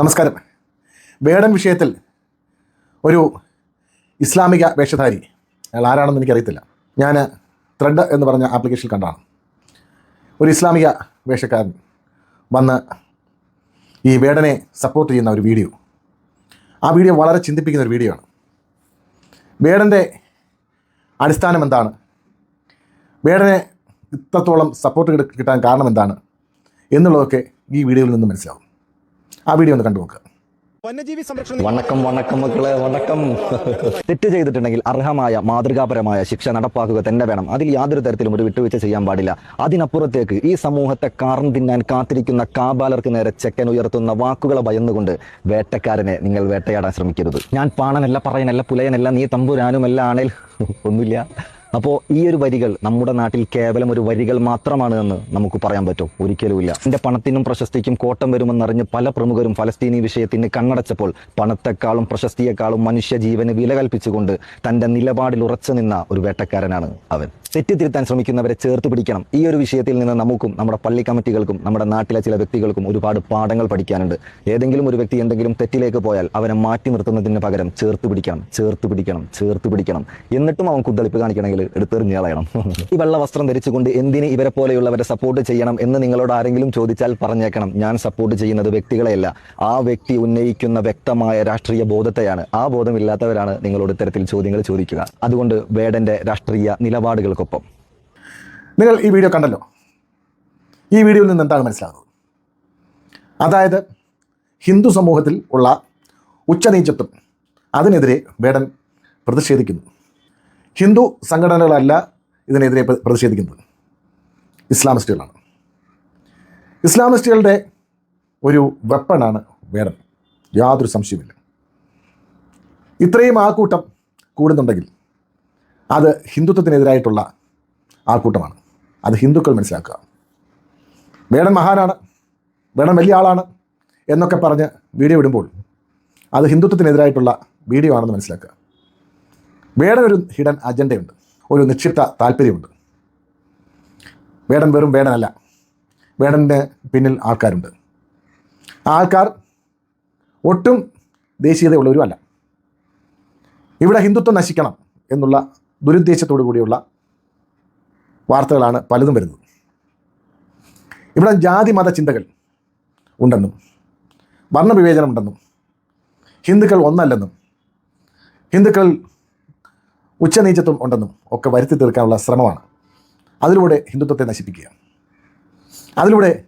നമസ്കാരം. വേടൻ വിഷയത്തിൽ ഒരു ഇസ്ലാമിക വേഷധാരി. അയാൾ ആരാണെന്ന് എനിക്കറിയത്തില്ല. ഞാൻ ത്രെഡ് എന്ന് പറഞ്ഞ ആപ്ലിക്കേഷൻ കണ്ടാണ്. ഒരു ഇസ്ലാമിക വേഷക്കാരൻ വന്ന് ഈ വേടനെ സപ്പോർട്ട് ചെയ്യുന്ന ഒരു വീഡിയോ ആ വീഡിയോ വളരെ ചിന്തിപ്പിക്കുന്ന ഒരു വീഡിയോ ആണ്. വേടന്റെ അടിസ്ഥാനം എന്താണ്? വേടനെ ഇത്രത്തോളം സപ്പോർട്ട് കിട്ടാൻ കാരണം എന്താണ്? എന്നുള്ളതൊക്കെ ഈ വീഡിയോയിൽ നിന്ന് മനസ്സിലാവും. ആ വീഡിയോ ഒന്ന് കണ്ടു നോക്കുക വന്യജീവി സംരക്ഷണം വണക്കം വണക്കം മക്കളെ വണക്കം. തെറ്റ് ചെയ്തിട്ടുണ്ടെങ്കിൽ അർഹമായ മാതൃകാപരമായ ശിക്ഷ നടപ്പാക്കുക തന്നെ വേണം. അതിൽ യാതൊരു തരത്തിലും ഒരു വിട്ടുവീഴ്ച ചെയ്യാൻ പാടില്ല. അതിനപ്പുറത്തേക്ക് ഈ സമൂഹത്തെ കാർന്നു തിന്നാൻ കാത്തിരിക്കുന്ന കാബാലർക്ക് നേരെ ചെക്കൻ ഉയർത്തുന്ന വാക്കുകളെ ഭയന്നുകൊണ്ട് വേട്ടക്കാരനെ നിങ്ങൾ വേട്ടയാടാൻ ശ്രമിക്കരുത്. ഞാൻ പാണനല്ല പറയനല്ല പുലയനല്ല നീ തമ്പുരാനുമല്ല ആണേൽ ഒന്നുമില്ല. അപ്പോൾ ഈ ഒരു വരികൾ നമ്മുടെ നാട്ടിൽ കേവലം ഒരു വരികൾ മാത്രമാണ് എന്ന് നമുക്ക് പറയാൻ പറ്റും. ഒരിക്കലുമില്ല എന്റെ പണത്തിനും പ്രശസ്തിക്കും കോട്ടം വരുമെന്നറിഞ്ഞ് പല പ്രമുഖരും ഫലസ്തീനി വിഷയത്തിന് കണ്ണടച്ചപ്പോൾ പണത്തെക്കാളും പ്രശസ്തിയെക്കാളും മനുഷ്യ ജീവന് വില കൽപ്പിച്ചുകൊണ്ട് തന്റെ നിലപാടിൽ ഉറച്ചു നിന്ന ഒരു വേട്ടക്കാരനാണ് അവൻ. തെറ്റിത്തിരുത്താൻ ശ്രമിക്കുന്നവരെ ചേർത്ത് പിടിക്കണം. ഈ ഒരു വിഷയത്തിൽ നിന്ന് നമുക്കും നമ്മുടെ പള്ളി കമ്മിറ്റികൾക്കും നമ്മുടെ നാട്ടിലെ ചില വ്യക്തികൾക്കും ഒരുപാട് പാഠങ്ങൾ പഠിക്കാനുണ്ട്. ഏതെങ്കിലും ഒരു വ്യക്തി എന്തെങ്കിലും തെറ്റിലേക്ക് പോയാൽ അവനെ മാറ്റി നിർത്തുന്നതിന് പകരം ചേർത്ത് പിടിക്കണം ചേർത്ത് പിടിക്കണം ചേർത്ത് പിടിക്കണം. എന്നിട്ടും അവൻ കുത്തളിപ്പ് കാണിക്കണമെങ്കിൽ എടുത്തെറിഞ്ഞ് കളയണം ഈ വെള്ള വസ്ത്രം ധരിച്ചുകൊണ്ട് എന്തിന് ഇവരെ പോലെയുള്ളവരെ സപ്പോർട്ട് ചെയ്യണം എന്ന് നിങ്ങളോട് ആരെങ്കിലും ചോദിച്ചാൽ പറഞ്ഞേക്കണം. ഞാൻ സപ്പോർട്ട് ചെയ്യുന്നത് വ്യക്തികളെയല്ല. ആ വ്യക്തി ഉന്നയിക്കുന്ന വ്യക്തമായ രാഷ്ട്രീയ ബോധത്തെയാണ്. ആ ബോധമില്ലാത്തവരാണ് നിങ്ങളോട് ഇത്തരത്തിൽ ചോദ്യങ്ങൾ ചോദിക്കുക. അതുകൊണ്ട് വേടന്റെ രാഷ്ട്രീയ നിലപാടുകൾക്കൊപ്പം നിങ്ങൾ ഈ വീഡിയോ കണ്ടല്ലോ. ഈ വീഡിയോയിൽ നിന്ന് എന്താണ് മനസ്സിലാകുന്നത്? അതായത് ഹിന്ദു സമൂഹത്തിൽ ഉള്ള ഉച്ചനീചത്വം അതിനെതിരെ വേടൻ പ്രതിഷേധിക്കുന്നു. ഹിന്ദു സംഘടനകളല്ല ഇതിനെതിരെ പ്ര- പ്രതിഷേധിക്കുന്നത്. ഇസ്ലാമിസ്റ്റുകളാണ്. ഇസ്ലാമിസ്റ്റുകളുടെ ഒരു വെപ്പണാണ് വേടൻ. യാതൊരു സംശയമില്ല ഇത്രയും ആൾക്കൂട്ടം കൂടുന്നുണ്ടെങ്കിൽ അത് ഹിന്ദുത്വത്തിനെതിരായിട്ടുള്ള ആൾക്കൂട്ടമാണ്. അത് ഹിന്ദുക്കൾ മനസ്സിലാക്കുക. വേടൻ മഹാനാണ് വേടൻ വലിയ ആളാണ് എന്നൊക്കെ പറഞ്ഞ് വീഡിയോ ഇടുമ്പോൾ അത് ഹിന്ദുത്വത്തിനെതിരായിട്ടുള്ള വീഡിയോ ആണെന്ന് മനസ്സിലാക്കുക. വേടൻ ഒരു ഹിഡൻ അജണ്ടയുണ്ട് ഒരു നിക്ഷിപ്ത താല്പര്യമുണ്ട്. വേടൻ വെറും വേടനല്ല വേടന്റെ പിന്നിൽ ആൾക്കാരുണ്ട്. ആൾക്കാർ ഒട്ടും ദേശീയതയുള്ളവരും അല്ല ഇവിടെ ഹിന്ദുത്വം നശിക്കണം എന്നുള്ള ദുരുദ്ദേശത്തോടു കൂടിയുള്ള വാർത്തകളാണ് പലതും വരുന്നത്. ഇവിടെ ജാതി മത ചിന്തകൾ ഉണ്ടെന്നും വർണവിവേചനം ഉണ്ടെന്നും ഹിന്ദുക്കൾ ഒന്നല്ലെന്നും ഹിന്ദുക്കൾ ഉച്ചനീചത്വം ഉണ്ടെന്നും ഒക്കെ വരുത്തി തീർക്കാനുള്ള ശ്രമമാണ്. അതിലൂടെ ഹിന്ദുത്വത്തെ നശിപ്പിക്കുക അതിലൂടെ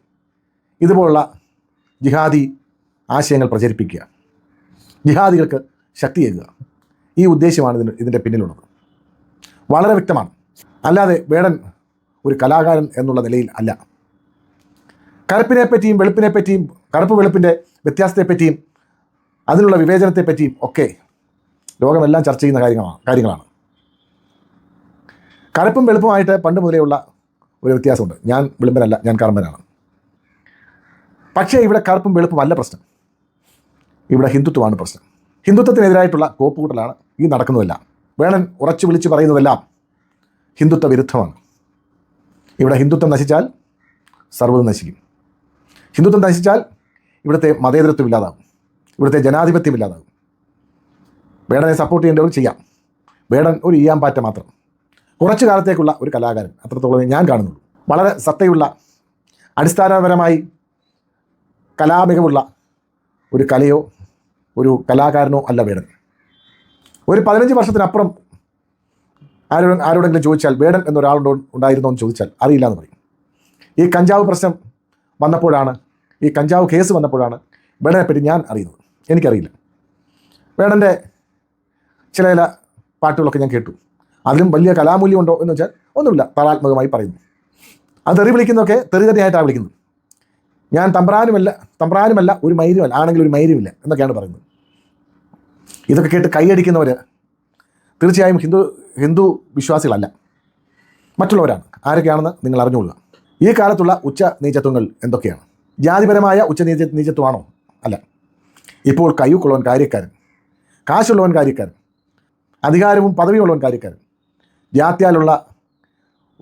ഇതുപോലുള്ള ജിഹാദി ആശയങ്ങൾ പ്രചരിപ്പിക്കുക ജിഹാദികൾക്ക് ശക്തിയേകുക. ഈ ഉദ്ദേശമാണ് ഇതിന് ഇതിന്റെ പിന്നിലുള്ളത്. വളരെ വ്യക്തമാണ്. അല്ലാതെ വേടൻ ഒരു കലാകാരൻ എന്നുള്ള നിലയിൽ അല്ല. കറുപ്പിനെ പറ്റിയും വെളുപ്പിനെ പറ്റിയും കറുപ്പ് വെളുപ്പിന്റെ വ്യത്യാസത്തെ പറ്റിയും അതിനുള്ള വിവേചനത്തെപ്പറ്റിയും ഒക്കെ ലോകമെല്ലാം ചർച്ച ചെയ്യുന്ന കാര്യങ്ങളാണ് കാര്യങ്ങളാണ്. കറുപ്പും വെളുപ്പുമായിട്ട് പണ്ട് മുതലേ ഉള്ള ഒരു വ്യത്യാസമുണ്ട്. ഞാൻ വെളുമ്പനല്ല ഞാൻ കറുമ്പനാണ് പക്ഷേ ഇവിടെ കറുപ്പും വെളുപ്പും അല്ല പ്രശ്നം. ഇവിടെ ഹിന്ദുത്വമാണ് പ്രശ്നം. ഹിന്ദുത്വത്തിനെതിരായിട്ടുള്ള കോപ്പുകൂട്ടലാണ് ഈ നടക്കുന്നതെല്ലാം. വേണൻ ഉറച്ചു വിളിച്ച് പറയുന്നതെല്ലാം ഹിന്ദുത്വ വിരുദ്ധമാണ്. ഇവിടെ ഹിന്ദുത്വം നശിച്ചാൽ സർവതും നശിക്കും. ഹിന്ദുത്വം നശിച്ചാൽ ഇവിടുത്തെ മതേതരത്വം ഇല്ലാതാകും. ഇവിടുത്തെ ജനാധിപത്യം ഇല്ലാതാകും. വേടനെ സപ്പോർട്ട് ചെയ്യേണ്ടവർ ചെയ്യാം. വേടൻ ഒരു ഈയാമ്പാറ്റ മാത്രം. കുറച്ചു കാലത്തേക്കുള്ള ഒരു കലാകാരൻ. അത്രത്തോളം ഞാൻ കാണുന്നുള്ളൂ. വളരെ സത്തയുള്ള അടിസ്ഥാനപരമായി കലാമികവുള്ള ഒരു കലയോ ഒരു കലാകാരനോ അല്ല വേടൻ. ഒരു പതിനഞ്ച് വർഷത്തിനപ്പുറം ആരോ ആരോടെങ്കിലും ചോദിച്ചാൽ വേടൻ എന്നൊരാളുണ്ടോ ഉണ്ടായിരുന്നോ എന്ന് ചോദിച്ചാൽ അറിയില്ല എന്ന് പറയും. ഈ കഞ്ചാവ് പ്രശ്നം വന്നപ്പോഴാണ് ഈ കഞ്ചാവ് കേസ് വന്നപ്പോഴാണ് വേടനെപ്പറ്റി ഞാൻ അറിയുന്നത്. എനിക്കറിയില്ല. വേടന്റെ ചില ചില പാട്ടുകളൊക്കെ ഞാൻ കേട്ടു. അതിലും വലിയ കലാമൂല്യമുണ്ടോ എന്ന് വെച്ചാൽ ഒന്നുമില്ല താളാത്മകമായി പറയുന്നു. അത് തെറി വിളിക്കുന്നതൊക്കെ തെറി തന്നെയായിട്ടാണ് വിളിക്കുന്നത്. ഞാൻ തമ്പ്രാനുമല്ല തമ്പ്രാനുമല്ല ഒരു മൈരുമല്ല ആണെങ്കിൽ ഒരു മൈരുമില്ല എന്നൊക്കെയാണ് പറയുന്നത്. ഇതൊക്കെ കേട്ട് കൈയടിക്കുന്നവർ തീർച്ചയായും ഹിന്ദു ഹിന്ദു വിശ്വാസികളല്ല. മറ്റുള്ളവരാണ്. ആരൊക്കെയാണെന്ന് നിങ്ങൾ അറിഞ്ഞുകൊള്ളുക. ഈ കാലത്തുള്ള ഉച്ച നീചത്വങ്ങൾ എന്തൊക്കെയാണ്? ജാതിപരമായ ഉച്ച നീച നീചത്വമാണോ? അല്ല. ഇപ്പോൾ കയ്യൂക്കുള്ളവൻ കാര്യക്കാരൻ കാശുള്ളവൻ കാര്യക്കാരൻ അധികാരവും പദവിയുള്ളവൻ കാര്യക്കാരൻ ജാത്യാലുള്ള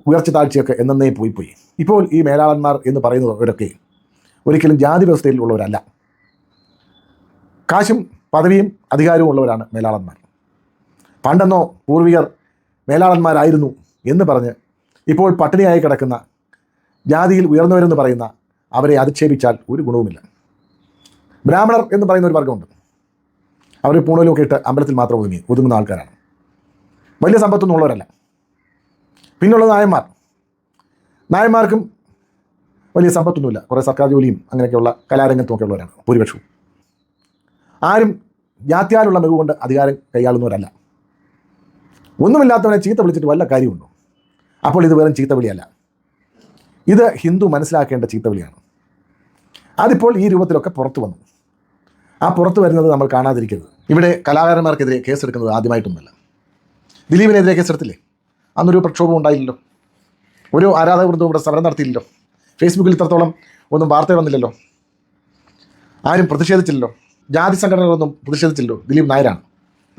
ഉയർച്ച താഴ്ചയൊക്കെ എന്നേ പോയി പോയി. ഇപ്പോൾ ഈ മേലാളന്മാർ എന്ന് പറയുന്നവരൊക്കെ ഒരിക്കലും ജാതി വ്യവസ്ഥയിൽ ഉള്ളവരല്ല. കാശും പദവിയും അധികാരവും ഉള്ളവരാണ് മേലാളന്മാർ. പണ്ടെന്നോ പൂർവികർ മേലാളന്മാരായിരുന്നു എന്ന് പറഞ്ഞ് ഇപ്പോൾ പട്ടിണിയായി കിടക്കുന്ന ജാതിയിൽ ഉയർന്നവരെന്ന് പറയുന്ന അവരെ അധിക്ഷേപിച്ചാൽ ഒരു ഗുണവുമില്ല. ബ്രാഹ്മണർ എന്ന് പറയുന്ന ഒരു വർഗമുണ്ട് അവർ പൂണൂലൊക്കെ ഇട്ട് അമ്പലത്തിൽ മാത്രം ഒതുങ്ങി ഒതുങ്ങുന്ന ആൾക്കാരാണ്. വലിയ സമ്പത്തൊന്നും ഉള്ളവരല്ല. പിന്നുള്ളത് നായന്മാർ. നായന്മാർക്കും വലിയ സമ്പത്തൊന്നുമില്ല. കുറേ സർക്കാർ ജോലിയും അങ്ങനെയൊക്കെയുള്ള കലാരംഗത്തുമൊക്കെ ഉള്ളവരാണ് ഭൂരിപക്ഷവും. ആരും ജാത്യാലുള്ള മികവ് കൊണ്ട് അധികാരം കൈയാളുന്നവരല്ല. ഒന്നുമില്ലാത്തവനെ ചീത്ത വിളിച്ചിട്ട് വല്ല കാര്യമുണ്ടോ? അപ്പോൾ ഇത് വെറും ചീത്ത വിളിയല്ല. ഇത് ഹിന്ദു മനസ്സിലാക്കേണ്ട ചീത്ത വിളിയാണ്. അതിപ്പോൾ ഈ രൂപത്തിലൊക്കെ പുറത്തു വന്നു. ആ പുറത്തു വരുന്നത് നമ്മൾ കാണാതിരിക്കരുത്. ഇവിടെ കലാകാരന്മാർക്കെതിരെ കേസെടുക്കുന്നത് ആദ്യമായിട്ടൊന്നുമല്ല. ദിലീപിനെതിരെ കേസെടുത്തില്ലേ? അന്നൊരു പ്രക്ഷോഭം ഉണ്ടായില്ലല്ലോ. ഒരു ആരാധകവൃന്ദവും ഇവിടെ സമരം നടത്തിയില്ലല്ലോ. ഫേസ്ബുക്കിൽ ഇത്രത്തോളം ഒന്നും വാർത്ത വന്നില്ലല്ലോ. ആരും പ്രതിഷേധിച്ചില്ലല്ലോ. ജാതി സംഘടനകളൊന്നും പ്രതിഷേധിച്ചില്ലല്ലോ. ദിലീപ് നായരാണ്.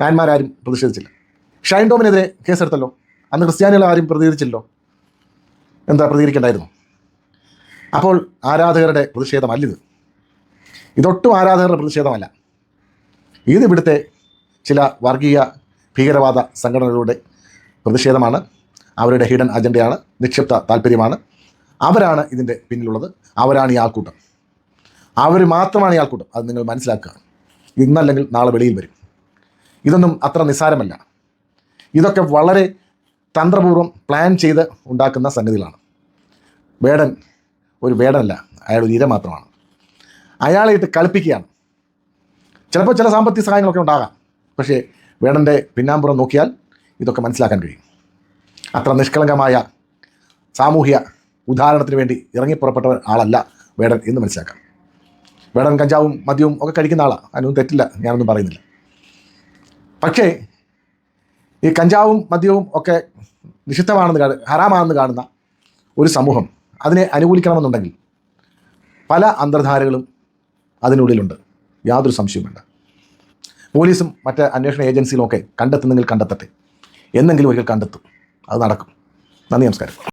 നായന്മാരാരും പ്രതിഷേധിച്ചില്ല. ഷൈൻ ടോമിനെതിരെ കേസെടുത്തല്ലോ. അന്ന് ക്രിസ്ത്യാനികൾ ആരും പ്രതികരിച്ചില്ലല്ലോ. എന്താ പ്രതികരിക്കണ്ടായിരുന്നു? അപ്പോൾ ആരാധകരുടെ പ്രതിഷേധമല്ലിത്. ഇതൊട്ടും ആരാധകരുടെ പ്രതിഷേധമല്ല. ഇത് ഇവിടുത്തെ ചില വർഗീയ ഭീകരവാദ സംഘടനകളുടെ പ്രതിഷേധമാണ്. അവരുടെ ഹിഡൻ അജണ്ടയാണ് നിക്ഷിപ്ത താല്പര്യമാണ്. അവരാണ് ഇതിന്റെ പിന്നിലുള്ളത്. അവരാണ് ഈ ആൾക്കൂട്ടം. അവർ മാത്രമാണ് ഈ ആൾക്കൂട്ടം. അത് നിങ്ങൾ മനസ്സിലാക്കുക. ഇന്നല്ലെങ്കിൽ നാളെ വെളിയിൽ വരും. ഇതൊന്നും അത്ര നിസ്സാരമല്ല. ഇതൊക്കെ വളരെ തന്ത്രപൂർവം പ്ലാൻ ചെയ്ത് ഉണ്ടാക്കുന്ന സംഗതികളാണ്. വേടൻ ഒരു വേടനല്ല അയാൾ ഒരു ഇര മാത്രമാണ്. അയാളെ ഇട്ട് കളിപ്പിക്കുകയാണ്. ചിലപ്പോൾ ചില സാമ്പത്തിക സഹായങ്ങളൊക്കെ ഉണ്ടാകാം. പക്ഷേ വേടന്റെ പിന്നാമ്പുറം നോക്കിയാൽ ഇതൊക്കെ മനസ്സിലാക്കാൻ കഴിയും. അത്ര നിഷ്കളങ്കമായ സാമൂഹ്യ ഉദാഹരണത്തിന് വേണ്ടി ഇറങ്ങിപ്പുറപ്പെട്ട ആളല്ല വേടൻ എന്ന് മനസ്സിലാക്കാം. വേടൻ കഞ്ചാവും മദ്യവും ഒക്കെ കഴിക്കുന്ന ആളാണ് അതിനൊന്നും തെറ്റില്ല ഞാനൊന്നും പറയുന്നില്ല. പക്ഷേ ഈ കഞ്ചാവും മദ്യവും ഒക്കെ നിഷിദ്ധമാണെന്ന് കാണുന്ന ഹറാമാണെന്ന് കാണുന്ന ഒരു സമൂഹം അതിനെ അനുകൂലിക്കണമെന്നുണ്ടെങ്കിൽ പല അന്തർധാരകളും അതിനുള്ളിലുണ്ട്. യാതൊരു സംശയവുമില്ല. പോലീസും മറ്റ് അന്വേഷണ ഏജൻസികളും ഒക്കെ കണ്ടെത്തുന്നെങ്കിൽ കണ്ടെത്തട്ടെ. എന്നെങ്കിലും ഒരിക്കൽ കണ്ടെത്തും. അത് നടക്കും. നന്ദി നമസ്കാരം.